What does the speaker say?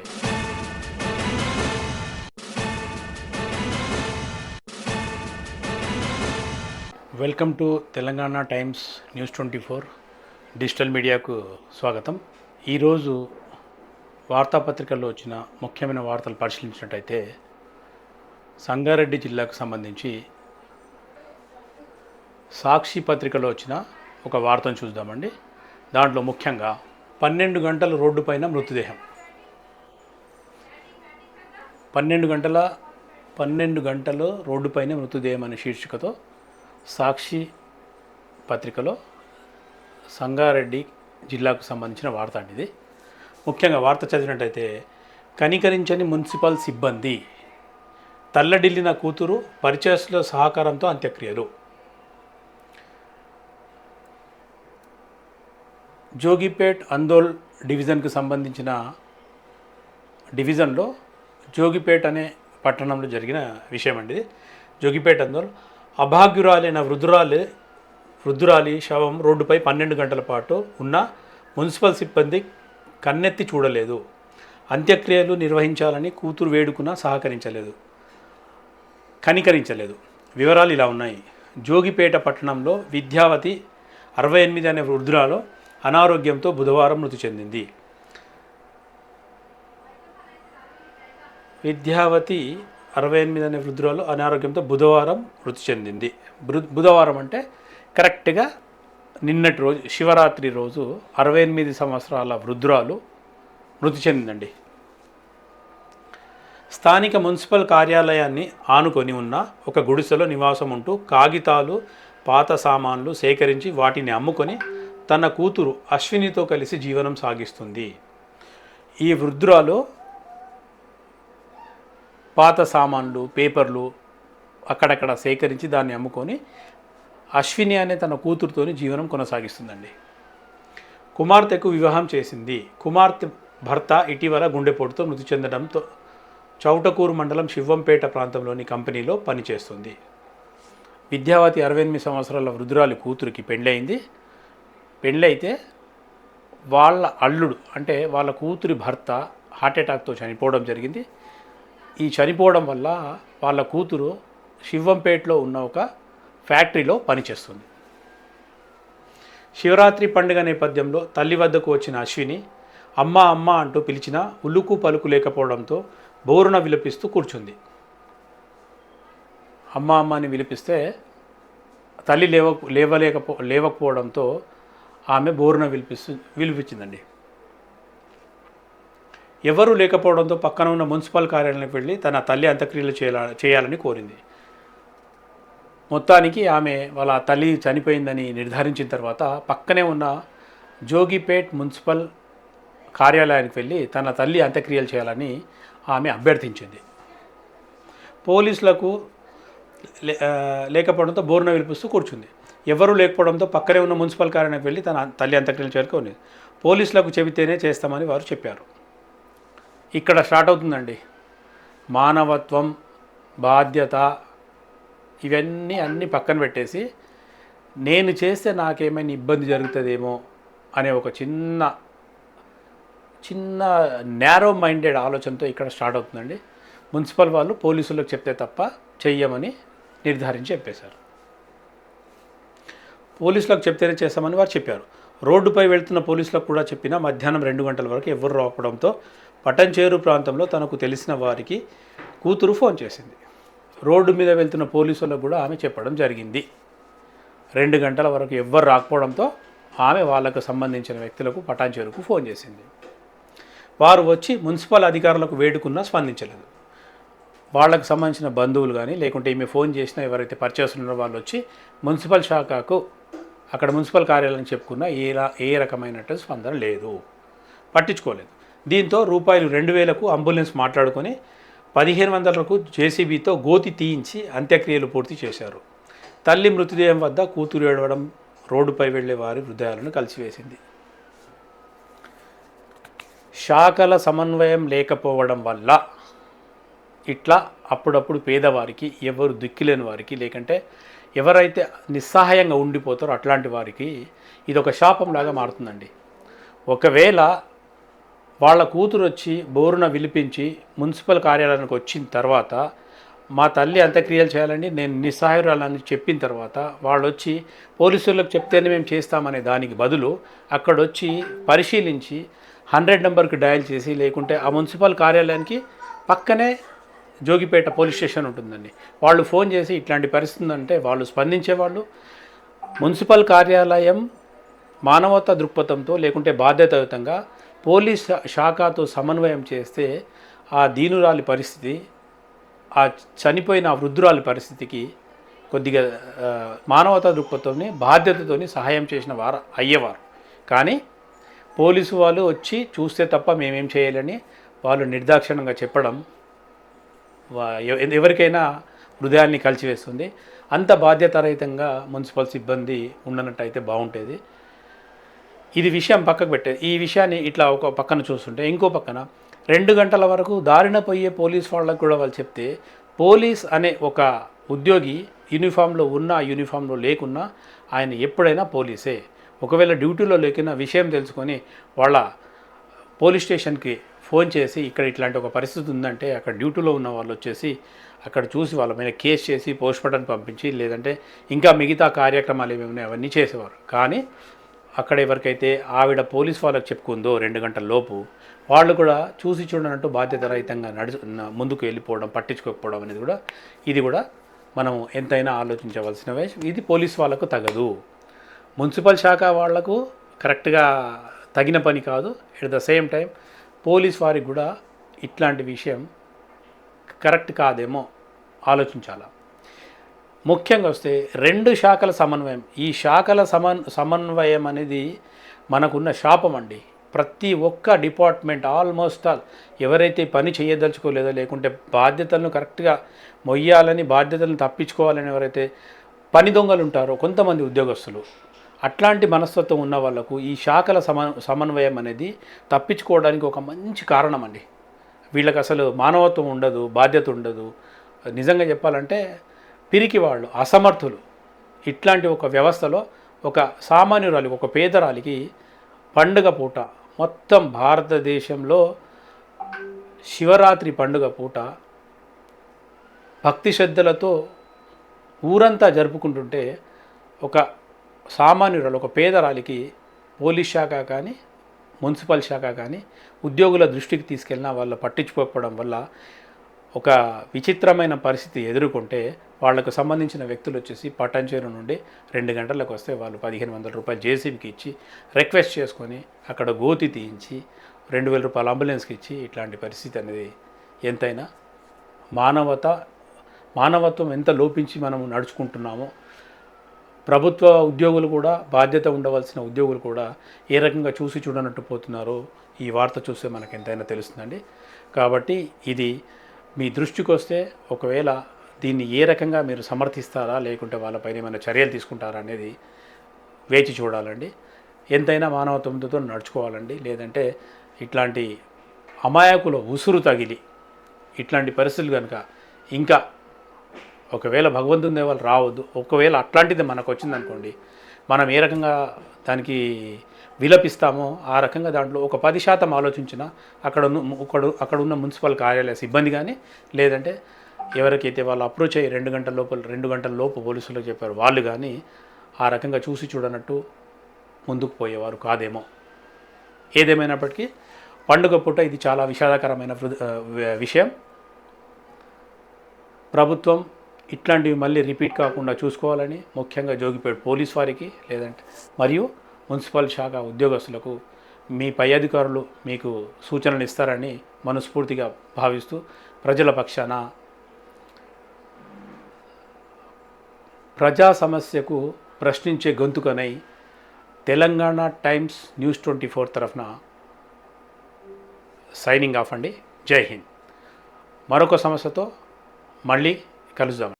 చూద్దామండి welcome to Telangana Times News twenty four. Digital మీడియాకు స్వాగతం. ఈరోజు వార్తాపత్రికల్లో వచ్చిన ముఖ్యమైన వార్తలు పరిశీలించినట్టయితే సంగారెడ్డి జిల్లాకు సంబంధించి సాక్షి పత్రికలో వచ్చిన ఒక వార్తను చూద్దామండి. దాంట్లో ముఖ్యంగా పన్నెండు గంటల రోడ్డుపైన మృతదేహం. పన్నెండు గంటల పన్నెండు గంటలు రోడ్డుపైన మృతదేహం అనే శీర్షికతో సాక్షి పత్రికలో సంగారెడ్డి జిల్లాకు సంబంధించిన వార్త అండి ఇది. ముఖ్యంగా వార్త చదివినట్టయితే కనికరించని మున్సిపల్ సిబ్బంది తల్లడిల్లిన కూతురు పరిచయస్తుల సహకారంతో అంత్యక్రియలు. జోగిపేట్ అందోల్ డివిజన్కు సంబంధించిన డివిజన్లో జోగిపేట అనే పట్టణంలో జరిగిన విషయం అండి జోగిపేట అందులో అభాగ్యురాలైన వృద్ధురాలి వృద్ధురాలి శవం రోడ్డుపై పన్నెండు గంటల పాటు ఉన్న మున్సిపల్ సిబ్బంది కన్నెత్తి చూడలేదు. అంత్యక్రియలు నిర్వహించాలని కూతురు వేడుకున్నా సహకరించలేదు. కనికరించలేదు. వివరాలు ఇలా ఉన్నాయి. జోగిపేట పట్టణంలో విద్యావతి అరవై ఎనిమిది అనే వృద్ధురాలు అనారోగ్యంతో బుధవారం మృతి చెందింది. విద్యావతి అరవై ఎనిమిది అనే వృద్ధురాలు అనారోగ్యంతో బుధవారం మృతి చెందింది. బృ- బుధవారం అంటే కరెక్ట్గా నిన్నటి రోజు శివరాత్రి రోజు అరవై ఎనిమిది సంవత్సరాల వృద్ధురాలు మృతి చెందిందండి. స్థానిక మున్సిపల్ కార్యాలయాన్ని ఆనుకొని ఉన్న ఒక గుడిసెలో నివాసం ఉంటూ కాగితాలు పాత సామాన్లు సేకరించి వాటిని అమ్ముకొని తన కూతురు అశ్వినితో కలిసి జీవనం సాగిస్తుంది. ఈ వృద్ధురాలు పాత సామాన్లు పేపర్లు అక్కడక్కడ సేకరించి దాన్ని అమ్ముకొని అశ్విని అనే తన కూతురుతోని జీవనం కొనసాగిస్తుందండి. కుమార్తెకు వివాహం చేసింది. కుమార్తె భర్త ఇటీవల గుండెపోటుతో మృతి చెందడంతో చౌటకూరు మండలం శివంపేట ప్రాంతంలోని కంపెనీలో పనిచేస్తుంది. విద్యావతి అరవై ఎనిమిది సంవత్సరాల వృద్ధురాలి కూతురికి పెళ్ళయింది. పెళ్ళైతే వాళ్ళ అల్లుడు అంటే వాళ్ళ కూతురి భర్త హార్ట్ అటాక్తో చనిపోవడం జరిగింది. ఈ చనిపోవడం వల్ల వాళ్ళ కూతురు శివంపేటలో ఉన్న ఒక ఫ్యాక్టరీలో పనిచేస్తుంది. శివరాత్రి పండుగ నేపథ్యంలో తల్లి వద్దకు వచ్చిన అశ్విని అమ్మ అమ్మ అంటూ పిలిచిన ఉలుకు పలుకు లేకపోవడంతో బోరున విలపిస్తూ కూర్చుంది. అమ్మ అమ్మ అని విలిపిస్తే తల్లి లేవ లేవలేకపో లేవకపోవడంతో ఆమె బోరున విలిపిస్తూ విలిపించిందండి. ఎవరూ లేకపోవడంతో పక్కన ఉన్న మున్సిపల్ కార్యాలయానికి వెళ్ళి తన తల్లి అంత్యక్రియలు చేయాల చేయాలని కోరింది. మొత్తానికి ఆమె వాళ్ళ తల్లి చనిపోయిందని నిర్ధారించిన తర్వాత పక్కనే ఉన్న జోగిపేట్ మున్సిపల్ కార్యాలయానికి వెళ్ళి తన తల్లి అంత్యక్రియలు చేయాలని ఆమె అభ్యర్థించింది. పోలీసులకు లేకపోవడంతో బోరున విలిపిస్తూ కూర్చుంది. ఎవరూ లేకపోవడంతో పక్కనే ఉన్న మున్సిపల్ కార్యాలయానికి వెళ్ళి తన తల్లి అంత్యక్రియలు చేరుకొని పోలీసులకు చెబితేనే చేస్తామని వారు చెప్పారు. ఇక్కడ స్టార్ట్ అవుతుందండి. మానవత్వం బాధ్యత ఇవన్నీ అన్నీ పక్కన పెట్టేసి నేను చేస్తే నాకేమైనా ఇబ్బంది జరుగుతుందేమో అనే ఒక చిన్న చిన్న నేరో మైండెడ్ ఆలోచనతో ఇక్కడ స్టార్ట్ అవుతుందండి. మున్సిపల్ వాళ్ళు పోలీసులకు చెప్తే తప్ప చెయ్యమని నిర్ధారించి చెప్పేశారు. పోలీసులకు చెప్తేనే చేస్తామని వారు చెప్పారు. రోడ్డుపై వెళ్తున్న పోలీసులకు కూడా చెప్పినా మధ్యాహ్నం రెండు గంటల వరకు ఎవరు రావడంతో పటంచేరు ప్రాంతంలో తనకు తెలిసిన వారికి కూతురు ఫోన్ చేసింది. రోడ్డు మీద వెళ్తున్న పోలీసులకు కూడా ఆమె చెప్పడం జరిగింది. రెండు గంటల వరకు ఎవ్వరు రాకపోవడంతో ఆమె వాళ్ళకు సంబంధించిన వ్యక్తులకు పటాన్చేరుకు ఫోన్ చేసింది. వారు వచ్చి మున్సిపల్ అధికారులకు వేడుకున్నా స్పందించలేదు. వాళ్ళకు సంబంధించిన బంధువులు కానీ లేకుంటే ఈమె ఫోన్ చేసినా ఎవరైతే పర్చేస్ ఉన్నారో వాళ్ళు వచ్చి మున్సిపల్ శాఖకు అక్కడ మున్సిపల్ కార్యాలయం చెప్పుకున్నా ఏ ఏ రకమైనట్టు స్పందన లేదు. పట్టించుకోలేదు. దీంతో రూపాయలు రెండు వేలకు అంబులెన్స్ మాట్లాడుకొని పదిహేను వందలకు జేసీబీతో గోతి తీయించి అంత్యక్రియలు పూర్తి చేశారు. తల్లి మృతదేహం వద్ద కూతురు ఏడవడం రోడ్డుపై వెళ్ళే వారి హృదయాలను కలిసివేసింది. శాఖల సమన్వయం లేకపోవడం వల్ల ఇట్లా అప్పుడప్పుడు పేదవారికి ఎవరు దిక్కులేని వారికి లేకంటే ఎవరైతే నిస్సహాయంగా ఉండిపోతారో అట్లాంటి వారికి ఇది ఒక శాపంలాగా మారుతుందండి. ఒకవేళ వాళ్ళ కూతురు వచ్చి బోరున విలిపించి మున్సిపల్ కార్యాలయానికి వచ్చిన తర్వాత మా తల్లి అంత్యక్రియలు చేయాలండి నేను నిస్సహాయురాలని చెప్పిన తర్వాత వాళ్ళు వచ్చి పోలీసులకు చెప్తేనే మేము చేస్తామనే దానికి బదులు అక్కడ వచ్చి పరిశీలించి హండ్రెడ్ నెంబర్కి డయల్ చేసి లేకుంటే ఆ మున్సిపల్ కార్యాలయానికి పక్కనే జోగిపేట పోలీస్ స్టేషన్ ఉంటుందండి. వాళ్ళు ఫోన్ చేసి ఇట్లాంటి పరిస్థితి అంటే వాళ్ళు స్పందించేవాళ్ళు. మున్సిపల్ కార్యాలయం మానవతా దృక్పథంతో లేకుంటే బాధ్యతాయుతంగా పోలీస్ శాఖతో సమన్వయం చేస్తే ఆ దీనురాలి పరిస్థితి ఆ చనిపోయిన ఆ వృద్ధురాలి పరిస్థితికి కొద్దిగా మానవతా దృక్పథంని బాధ్యతతోని సహాయం చేసిన వారు అయ్యేవారు. కానీ పోలీసు వాళ్ళు వచ్చి చూస్తే తప్ప మేమేం చేయాలని వాళ్ళు నిర్దాక్షిణంగా చెప్పడం ఎవరికైనా హృదయాన్ని కలిచివేస్తుంది. అంత బాధ్యతారహితంగా మున్సిపల్ సిబ్బంది ఉండనట్టయితే బాగుంటుంది. ఇది విషయం పక్కకు పెట్టేది. ఈ విషయాన్ని ఇట్లా ఒక పక్కన చూస్తుంటే ఇంకో పక్కన రెండు గంటల వరకు దారిన పోయే పోలీస్ వాళ్ళకు కూడా వాళ్ళు చెప్తే పోలీస్ అనే ఒక ఉద్యోగి యూనిఫామ్లో ఉన్నా యూనిఫామ్లో లేకున్నా ఆయన ఎప్పుడైనా పోలీసే. ఒకవేళ డ్యూటీలో లేకున్నా విషయం తెలుసుకొని వాళ్ళ పోలీస్ స్టేషన్కి ఫోన్ చేసి ఇక్కడ ఇట్లాంటి ఒక పరిస్థితి ఉందంటే అక్కడ డ్యూటీలో ఉన్న వాళ్ళు వచ్చేసి అక్కడ చూసి వాళ్ళ మీద కేసు చేసి పోస్ట్మార్టం పంపించి లేదంటే ఇంకా మిగతా కార్యక్రమాలు ఏమేమి ఉన్నాయో అవన్నీ చేసేవారు. కానీ అక్కడ ఎవరికైతే ఆవిడ పోలీస్ వాళ్ళకి చెప్పుకుందో రెండు గంటల లోపు వాళ్ళు కూడా చూసి చూడనట్టు బాధ్యతారహితంగా నడుచు ముందుకు వెళ్ళిపోవడం పట్టించుకోకపోవడం అనేది కూడా ఇది కూడా మనం ఎంతైనా ఆలోచించవలసిన విషయం ఇది పోలీస్ వాళ్ళకు తగదు. మున్సిపల్ శాఖ వాళ్ళకు కరెక్ట్గా తగిన పని కాదు. At the same time police వారికి కూడా ఇట్లాంటి విషయం కరెక్ట్ కాదేమో ఆలోచించాలా? ముఖ్యంగా వస్తే రెండు శాఖల సమన్వయం. ఈ శాఖల సమన్ సమన్వయం అనేది మనకున్న శాపం అండి. ప్రతి ఒక్క డిపార్ట్మెంట్ ఆల్మోస్ట్ ఆల్ ఎవరైతే పని చేయదలుచుకోలేదో లేకుంటే బాధ్యతలను కరెక్ట్గా మొయ్యాలని బాధ్యతలను తప్పించుకోవాలని ఎవరైతే పని దొంగలు ఉంటారో కొంతమంది ఉద్యోగస్తులు అట్లాంటి మనస్తత్వం ఉన్న వాళ్ళకు ఈ శాఖల సమ సమన్వయం అనేది తప్పించుకోవడానికి ఒక మంచి కారణం అండి వీళ్ళకి అసలు మానవత్వం ఉండదు బాధ్యత ఉండదు. నిజంగా చెప్పాలంటే పిరికి వాళ్ళు అసమర్థులు. ఇట్లాంటి ఒక వ్యవస్థలో ఒక సామాన్యురాలికి ఒక పేదరాలికి పండుగ పూట మొత్తం భారతదేశంలో శివరాత్రి పండుగ పూట భక్తి శ్రద్ధలతో ఊరంతా జరుపుకుంటుంటే ఒక సామాన్యురాలు ఒక పేదరాలికి పోలీస్ శాఖ కానీ మున్సిపల్ శాఖ కానీ ఉద్యోగుల దృష్టికి తీసుకెళ్ళిన వాళ్ళు పట్టించుకోకపోవడం వల్ల ఒక విచిత్రమైన పరిస్థితి ఎదుర్కొంటే వాళ్ళకు సంబంధించిన వ్యక్తులు వచ్చేసి పట్టంచేరు నుండి రెండు గంటలకు వస్తే వాళ్ళు పదిహేను వందల రూపాయలు జేసీబీకి ఇచ్చి రిక్వెస్ట్ చేసుకొని అక్కడ గోతి తీయించి రెండు వేల రూపాయలు అంబులెన్స్కి ఇచ్చి ఇట్లాంటి పరిస్థితి అనేది ఎంతైనా మానవత మానవత్వం ఎంత లోపించి మనము నడుచుకుంటున్నామో ప్రభుత్వ ఉద్యోగులు కూడా బాధ్యత ఉండవలసిన ఉద్యోగులు కూడా ఏ రకంగా చూసి చూడనట్టు పోతున్నారో? ఈ వార్త చూస్తే మనకు ఎంతైనా తెలుస్తుందండి. కాబట్టి ఇది మీ దృష్టికి వస్తే ఒకవేళ దీన్ని ఏ రకంగా మీరు సమర్థిస్తారా? లేకుంటే వాళ్ళపైన ఏమైనా చర్యలు తీసుకుంటారా అనేది వేచి చూడాలండి. ఎంతైనా మానవత్వంతో నడుచుకోవాలండి. లేదంటే ఇట్లాంటి అమాయకుల ఉసురు తగిలి ఇట్లాంటి పరిస్థితులు కనుక ఇంకా ఒకవేళ భగవంతుని దేవాలు రావద్దు. ఒకవేళ అట్లాంటిది మనకు వచ్చిందనుకోండి మనం ఏ రకంగా దానికి విలపిస్తామో ఆ రకంగా దాంట్లో ఒక పది శాతం ఆలోచించిన అక్కడ ఉన్న ఒకడు అక్కడ ఉన్న మున్సిపల్ కార్యాలయ సిబ్బంది కానీ లేదంటే ఎవరికైతే వాళ్ళు అప్రోచ్ అయ్యి రెండు గంటల లోపల రెండు గంటల లోపు పోలీసులకు చెప్పారు వాళ్ళు కానీ ఆ రకంగా చూసి చూడనట్టు ముందుకు పోయేవారు కాదేమో. ఏదేమైనప్పటికీ పండుగ పూట ఇది చాలా విషాదకరమైన విషయం. ప్రభుత్వం ఇట్లాంటివి మళ్ళీ రిపీట్ కాకుండా చూసుకోవాలని ముఖ్యంగా జోగిపేట పోలీస్ వారికి లేదంటే మరియు మున్సిపల్ శాఖ ఉద్యోగస్తులకు మీ పై అధికారులు మీకు సూచనలు ఇస్తారని మనస్ఫూర్తిగా భావిస్తూ ప్రజల పక్షాన ప్రజా సమస్యకు ప్రశ్నించే గొంతుకనై Telangana Times News twenty four తరఫున సైనింగ్ ఆఫ్ అండి. జై హింద్. మరొక సమస్యతో మళ్ళీ కలుద్దాం.